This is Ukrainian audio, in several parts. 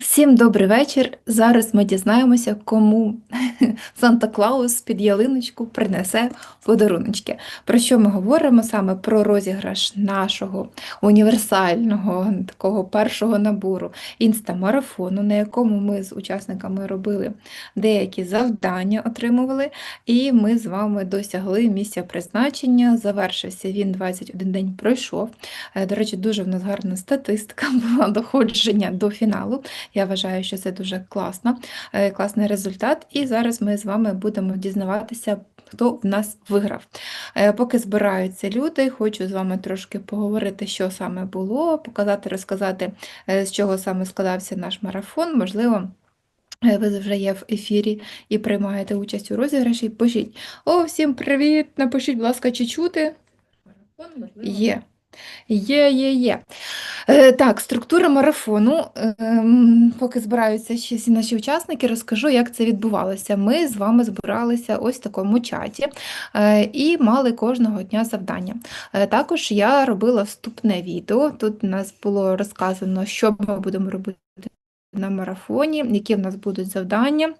Всім добрий вечір. Зараз ми дізнаємося, кому Санта Клаус під ялиночку принесе подаруночки. Про що ми говоримо саме про розіграш нашого універсального такого першого набору інстамарафону, на якому ми з учасниками робили деякі завдання, отримували, і ми з вами досягли місця призначення. Завершився він 21 день пройшов. Е, До речі, дуже в нас гарна статистика була доходження до фіналу. Я вважаю, що це дуже класно, е, класний результат. І зараз ми з вами будемо дізнаватися, хто в нас виграв. Е, Поки збираються люди, хочу з вами трошки поговорити, що саме було, показати, розказати, е, з чого саме складався наш марафон. Можливо. Ви вже є в ефірі і приймаєте участь у розіграші. Пишіть. О, всім привіт! Напишіть, будь ласка, чи чути? Є. Є, є, є. Е, так, структура марафону. Ем, поки збираються ще всі наші учасники, розкажу, як це відбувалося. Ми з вами збиралися ось в такому чаті е, і мали кожного дня завдання. Е, також я робила вступне відео. Тут у нас було розказано, що ми будемо робити на марафоні, які в нас будуть завдання.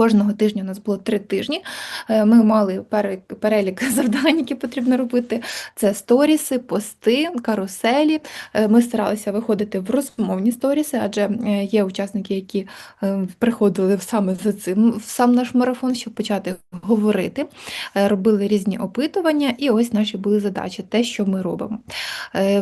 Кожного тижня у нас було три тижні. Е, Ми мали пере- перелік завдань, які потрібно робити. Це сторіси, пости, каруселі. Е, Ми старалися виходити в розмовні сторіси, адже е, є учасники, які приходили саме за цим в сам наш марафон, щоб почати говорити. Робили різні опитування, і ось наші були задачі, те, що ми робимо.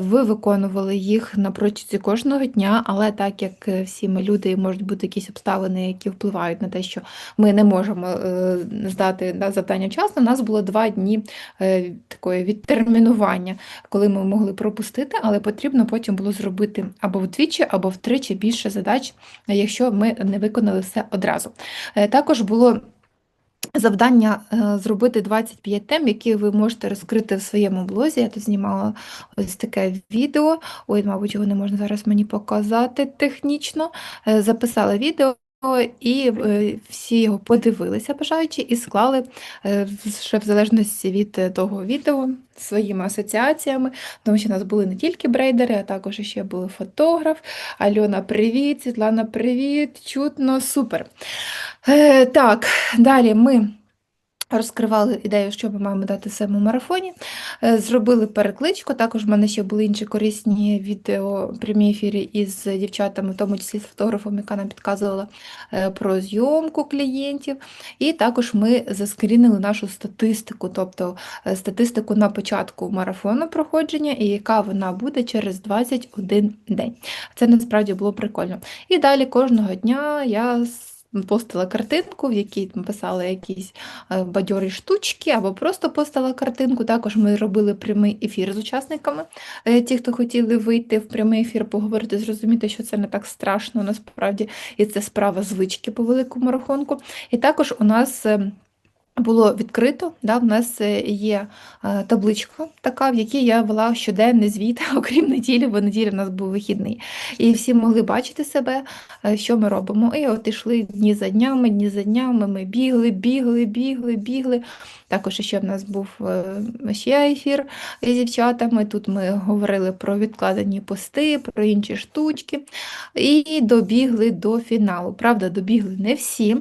Ви виконували їх на протязі кожного дня, але так як всі ми люди, можуть бути якісь обставини, які впливають на те, що ми не можемо е, здати да, завдання вчасно, у нас було два дні е, такої відтермінування, коли ми могли пропустити, але потрібно потім було зробити або вдвічі, або втричі більше задач, якщо ми не виконали все одразу. Е, Також було Завдання зробити 25 тем, які ви можете розкрити в своєму блозі. Я тут знімала ось таке відео. Ой, мабуть, його не можна зараз мені показати технічно. Записала відео. І е, всі його подивилися бажаючи і склали ще в залежності від е, того відео своїми асоціаціями, тому що у нас були не тільки брейдери, а також ще були фотограф. Альона, привіт, Світлана, привіт, чутно, супер. Е, так, далі ми розкривали ідею, що ми маємо дати цьому марафоні. Е, Зробили перекличку. Також в мене ще були інші корисні відео прямі ефірі із дівчатами, в тому числі з фотографом, яка нам підказувала е, про зйомку клієнтів. І також ми заскрінили нашу статистику, тобто е, статистику на початку марафону проходження, і яка вона буде через 21 день. Це насправді було прикольно. І далі кожного дня я постила картинку, в якій там писала якісь е, бадьорі штучки, або просто постила картинку. Також ми робили прямий ефір з учасниками. Е, Ті, хто хотіли вийти в прямий ефір, поговорити, зрозуміти, що це не так страшно насправді, і це справа звички по великому рахунку. І також у нас. Було відкрито, да, в нас е, є е, табличка така, в якій я вела щоденний звіт, окрім неділі, бо неділя в нас був вихідний. І всі могли бачити себе, е, що ми робимо. І от ішли дні за днями, дні за днями, ми бігли, бігли, бігли, бігли. Також ще в нас був ще ефір з дівчатами. Тут ми говорили про відкладені пости, про інші штучки. І добігли до фіналу. Правда, добігли не всі.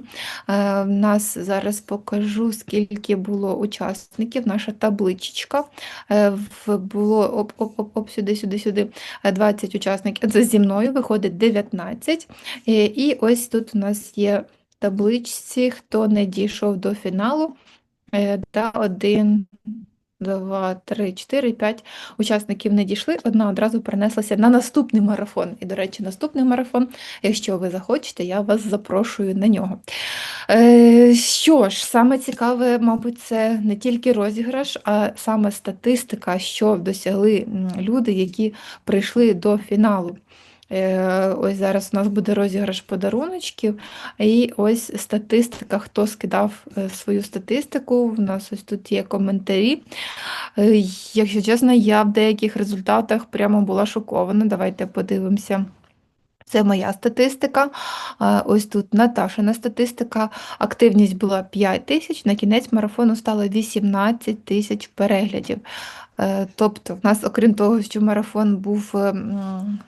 Нас зараз покажу, скільки було учасників. Наша табличечка. Е, Було оп, оп, оп, оп, сюди, сюди, сюди е, 20 учасників. Це зі мною виходить 19. Е, І ось тут у нас є табличці, хто не дійшов до фіналу. Та один, два, три, чотири, п'ять учасників не дійшли. Одна одразу перенеслася на наступний марафон. І, до речі, наступний марафон, якщо ви захочете, я вас запрошую на нього. Е, що ж, саме цікаве, мабуть, це не тільки розіграш, а саме статистика, що досягли люди, які прийшли до фіналу. Е, Ось зараз у нас буде розіграш подаруночків, і ось статистика, хто скидав е, свою статистику. У нас ось тут є коментарі. Е, Якщо чесно, я в деяких результатах прямо була шокована. Давайте подивимося. Це моя статистика. Ось тут Наташина статистика. Активність була 5 тисяч, на кінець марафону стало 18 тисяч переглядів. Е, Тобто, в нас, окрім того, що марафон був е,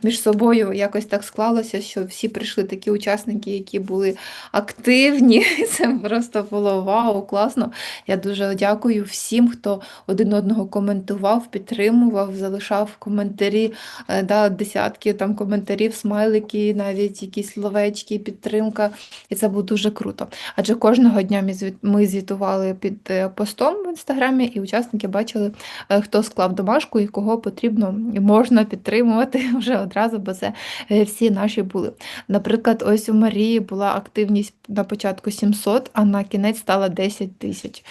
між собою, якось так склалося, що всі прийшли такі учасники, які були активні. Це просто було вау, класно. Я дуже дякую всім, хто один одного коментував, підтримував, залишав коментарі, е, да, десятки там коментарів, смайлики, навіть якісь словечки, підтримка. І це було дуже круто. Адже кожного дня ми звітували під постом в інстаграмі, і учасники бачили, е, хто склав домашку і кого потрібно можна підтримувати вже одразу, бо це е, всі наші були. Наприклад, ось у Марії була активність на початку 700, а на кінець стала 10 тисяч.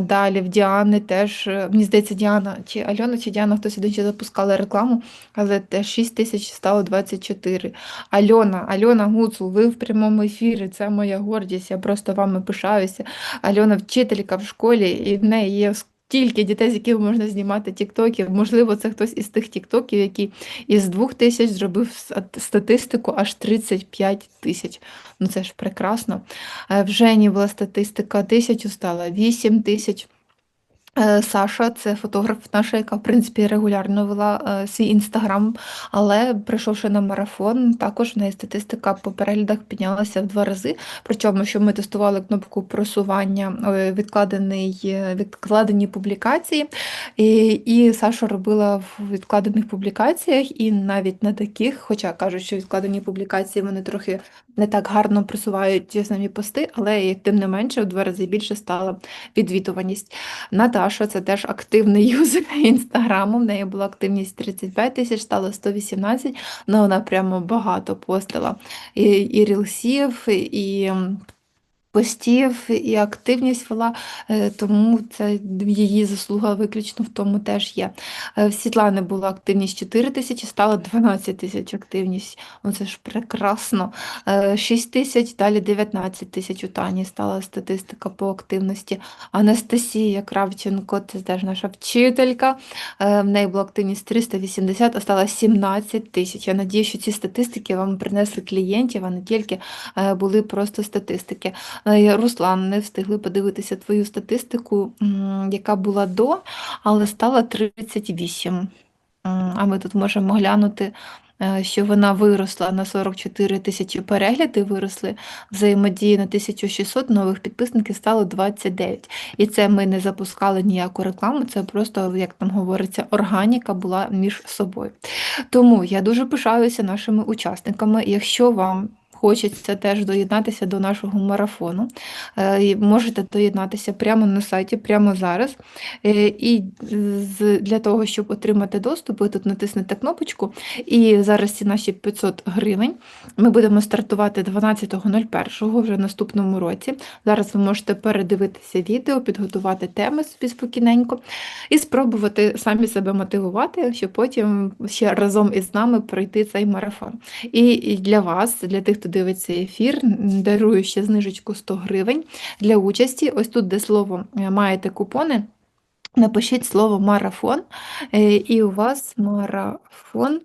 Далі в Діани теж, е, мені здається, Діана чи Альона, чи Діана хтось один ще запускала рекламу, але теж 6 тисяч стало 24. Альона, Альона Гуцул, ви в прямому ефірі, це моя гордість, я просто вами пишаюся. Альона вчителька в школі, і в неї є стільки дітей, з яких можна знімати тіктоків. Можливо, це хтось із тих тіктоків, який із двох тисяч зробив статистику аж 35 тисяч. Ну це ж прекрасно. Е, В Жені була статистика, тисячу стала 8 тисяч. Е, Саша, це фотограф наша, яка в принципі регулярно вела е, свій інстаграм, але прийшовши на марафон, також в неї статистика по переглядах піднялася в два рази. Причому, що ми тестували кнопку просування е, е, відкладені публікації, і, і Саша робила в відкладених публікаціях, і навіть на таких, хоча кажуть, що відкладені публікації вони трохи не так гарно просувають самі пости, але тим не менше в два рази більше стала відвідуваність. Наташа це теж активний юзер інстаграму. В неї була активність 35 тисяч, стало 118, але вона прямо багато постила. І, і рілсів, і постів, і активність вела, е, тому це її заслуга виключно в тому теж є. Е, В Світлани була активність 4 тисячі, стало 12 тисяч активність. Ну це ж прекрасно. Е, 6 тисяч, далі 19 тисяч у Тані стала статистика по активності. Анастасія Кравченко, це теж наша вчителька. Е, В неї була активність 380, а стала 17 тисяч. Я надію, що ці статистики вам принесли клієнтів, а не тільки е, були просто статистики. Е, Руслан, не встигли подивитися твою статистику, яка була до, але стала 38. А ми тут можемо глянути, е, що вона виросла на 44 тисячі переглядів, виросли взаємодії на 1600 нових підписників стало 29. І це ми не запускали ніяку рекламу, це просто, як там говориться, органіка була між собою. Тому я дуже пишаюся нашими учасниками. Якщо вам Хочеться теж доєднатися до нашого марафону. Е, Можете доєднатися прямо на сайті, прямо зараз. Е, І для того, щоб отримати доступ, ви тут натиснете кнопочку, і зараз ці наші 500 гривень ми будемо стартувати 12.01 вже в наступному році. Зараз ви можете передивитися відео, підготувати теми собі спокійненько і спробувати самі себе мотивувати, щоб потім ще разом із нами пройти цей марафон. І для вас, для тих, хто дивиться ефір, дарую ще знижечку 100 гривень для участі. Ось тут, де слово е, маєте купони. Напишіть слово марафон, е, і у вас марафон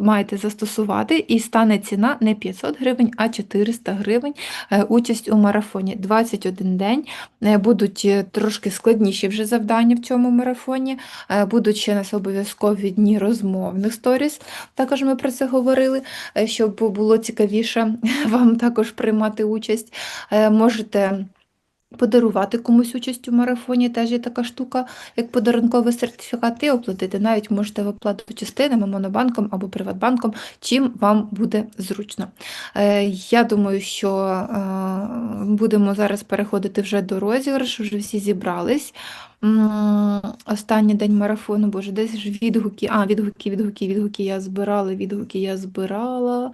маєте застосувати, і стане ціна не 500 гривень, а 400 гривень. е, Участь у марафоні 21 день. Е, Будуть е, трошки складніші вже завдання в цьому марафоні. Е, Будуть ще нас обов'язкові дні розмовних сторіс. Також ми про це говорили, е, щоб було цікавіше вам також приймати участь. Е, Можете подарувати комусь участь у марафоні, теж є така штука, як подарунковий сертифікат, і оплатити. Навіть можете в оплату частинами, монобанком або приватбанком, чим вам буде зручно. Е, Я думаю, що е, будемо зараз переходити вже до розіграшу, вже всі зібрались. Останній день марафону, боже, десь ж відгуки. А, відгуки, відгуки, відгуки я збирала, відгуки я збирала.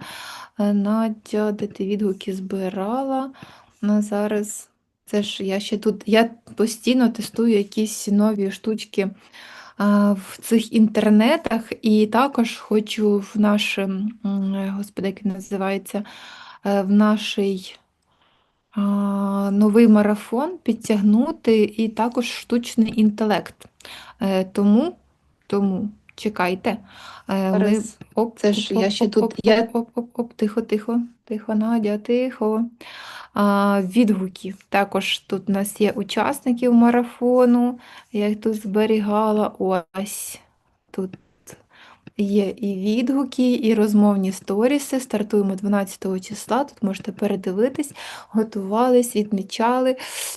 Е, Надя, де ти відгуки збирала? Ну, зараз це ж я ще тут. Я постійно тестую якісь нові штучки а, в цих інтернетах, і також хочу в наш, м, е, господи, як він називається, е, в нашій а, новий марафон підтягнути і також штучний інтелект. Е, Тому, тому, чекайте. Е, Ми... Оп, Це ж оп, я ще оп, тут- оп, я- оп, оп, оп, оп, тихо, тихо, тихо, Надя, тихо. А, відгуки. Також тут у нас є учасників марафону. Я їх тут зберігала. Ось тут є і відгуки, і розмовні сторіси. Стартуємо 12 числа. Тут можете передивитись, готувались, відмічали.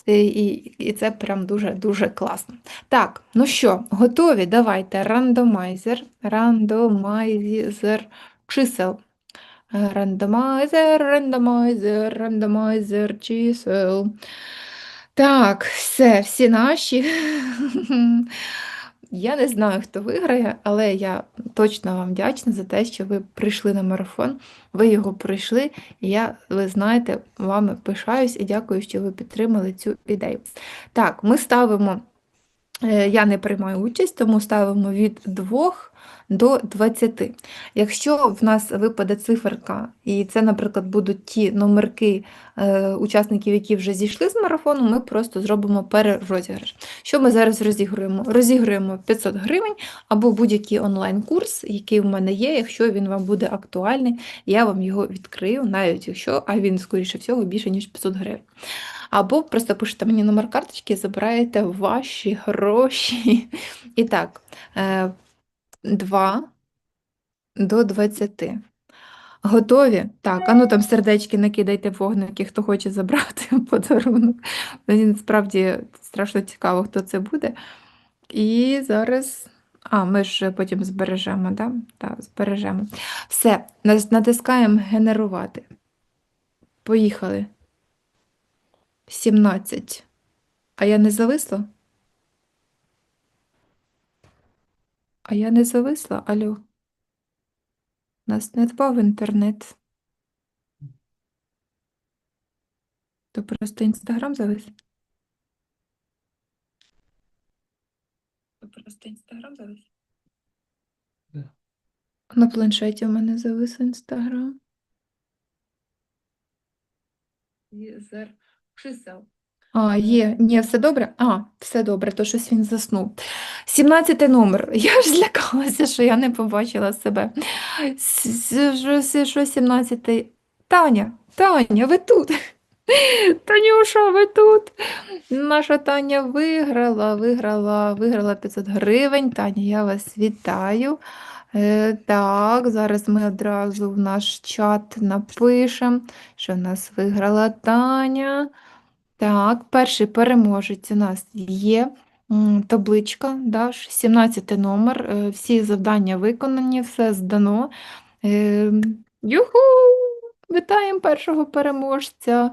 е, І, і це прям дуже-дуже класно. Так, ну що, готові? Давайте рандомайзер. Рандомайзер чисел. Е, Рандомайзер, рандомайзер, рандомайзер чисел. Так, все, всі наші. Я не знаю, хто виграє, але я точно вам вдячна за те, що ви прийшли на марафон, ви його пройшли, і я, ви знаєте, вами пишаюсь і дякую, що ви підтримали цю ідею. Так, ми ставимо, я не приймаю участь, тому ставимо від 2 до 20. Якщо в нас випаде циферка, і це, наприклад, будуть ті номерки е, учасників, які вже зійшли з марафону, ми просто зробимо перерозіграш. Що ми зараз розігруємо? Розігруємо 500 гривень або будь-який онлайн-курс, який в мене є, якщо він вам буде актуальний, я вам його відкрию, навіть якщо, а він, скоріше всього, більше, ніж 500 гривень. Або просто пишете мені номер карточки, забираєте ваші гроші. І так, е, 2 до 20. Готові? Так, а ну там сердечки накидайте вогники, хто хоче забрати подарунок. Мені насправді страшно цікаво, хто це буде. І зараз. А, ми ж потім збережемо, да? Так, збережемо. Все, натискаємо генерувати. Поїхали. 17. А я не зависла? А я не зависла? Алло. Нас не впав інтернет. То просто інстаграм завис. То просто інстаграм завис. Да. На планшеті у мене завис інстаграм. Зер чисел. А, є. Ні, все добре? А, все добре, то щось він заснув. 17 номер. Я ж злякалася, що я не побачила себе. Що 17? Таня, Таня, ви тут? Танюша, ви тут? Наша Таня виграла, виграла, виграла 500 гривень. Таня, я вас вітаю. Е, так, зараз ми одразу в наш чат напишемо, що в нас виграла Таня. Так, перший переможець у нас є табличка, да, 17 номер, е, всі завдання виконані, все здано. Е, Юху! Вітаємо першого переможця.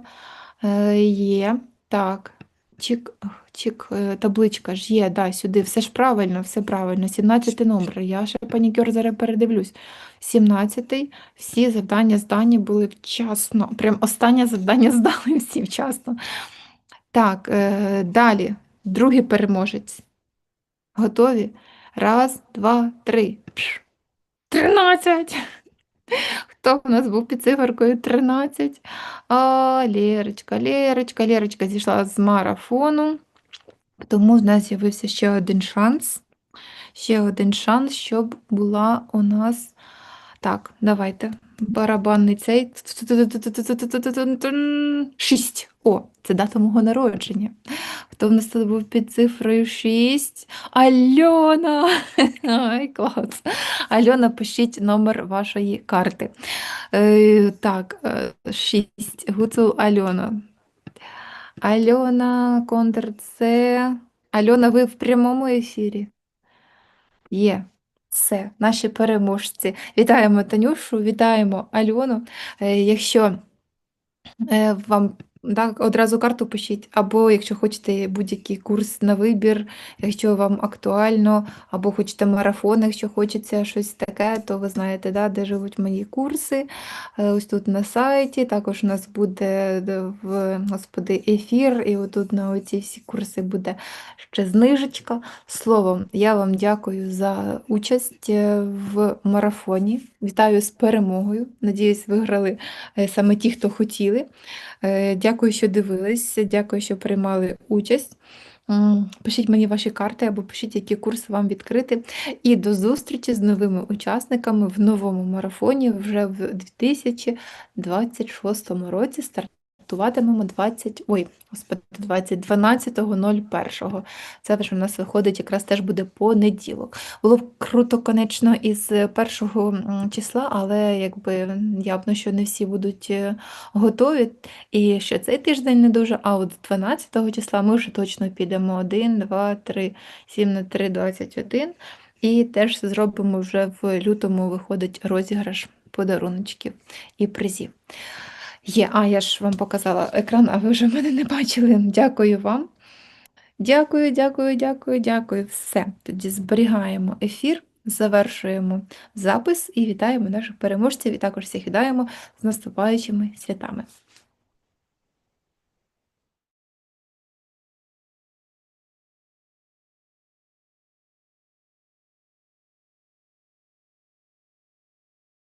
Е, Є. Так, чик, чик, е, табличка ж є, да, сюди, все ж правильно, все правильно. 17 номер. Я ще панікюр зараз передивлюсь. 17 всі завдання здані були вчасно. Прям останнє завдання здали всі вчасно. Так, е, далі. Другий переможець. Готові? Раз, два, три. Пш. 13. Хто в нас був під циферкою 13? А, Лєрочка, Лєрочка, Лєрочка зійшла з марафону. Тому в нас з'явився ще один шанс. Ще один шанс, щоб була у нас. Так, давайте. Барабанний цей. Шість. О, це дата мого народження. Хто в нас тут був під цифрою 6? Альона! Ай, клас. Альона, пишіть номер вашої карти. Е, так, 6. Гуцул Альона. Альона, контр С. Альона, ви в прямому ефірі? Є. Все, наші переможці. Вітаємо Танюшу, вітаємо Альону. Е, Якщо е, вам так, одразу карту пишіть, або якщо хочете будь-який курс на вибір, якщо вам актуально, або хочете марафон, якщо хочеться щось таке, то ви знаєте, да, де живуть мої курси. Е, Ось тут на сайті. Також у нас буде в господи, ефір, і отут на оці всі курси буде ще знижечка. Словом, я вам дякую за участь е, в марафоні. Вітаю з перемогою. Надіюсь, виграли е, саме ті, хто хотіли. Е, Дякую, що дивились, дякую, що приймали участь. Пишіть мені ваші карти або пишіть, які курси вам відкрити. І до зустрічі з новими учасниками в новому марафоні вже в 2026 році. Стартуватимемо 20, ой, господи, 20, 12.01. Це вже в нас виходить, якраз теж буде понеділок. Було б круто, конечно, із першого числа, але якби явно, що не всі будуть е, готові. І що цей тиждень не дуже, а от 12 числа ми вже точно підемо 1, 2, 3, 7 на 3, 21. І теж зробимо вже в лютому виходить розіграш подаруночків і призів. Є, а я ж вам показала екран, а ви вже мене не бачили. Дякую вам. Дякую, дякую, дякую, дякую. Все. Тоді зберігаємо ефір, завершуємо запис і вітаємо наших переможців. І також всіх вітаємо з наступаючими святами.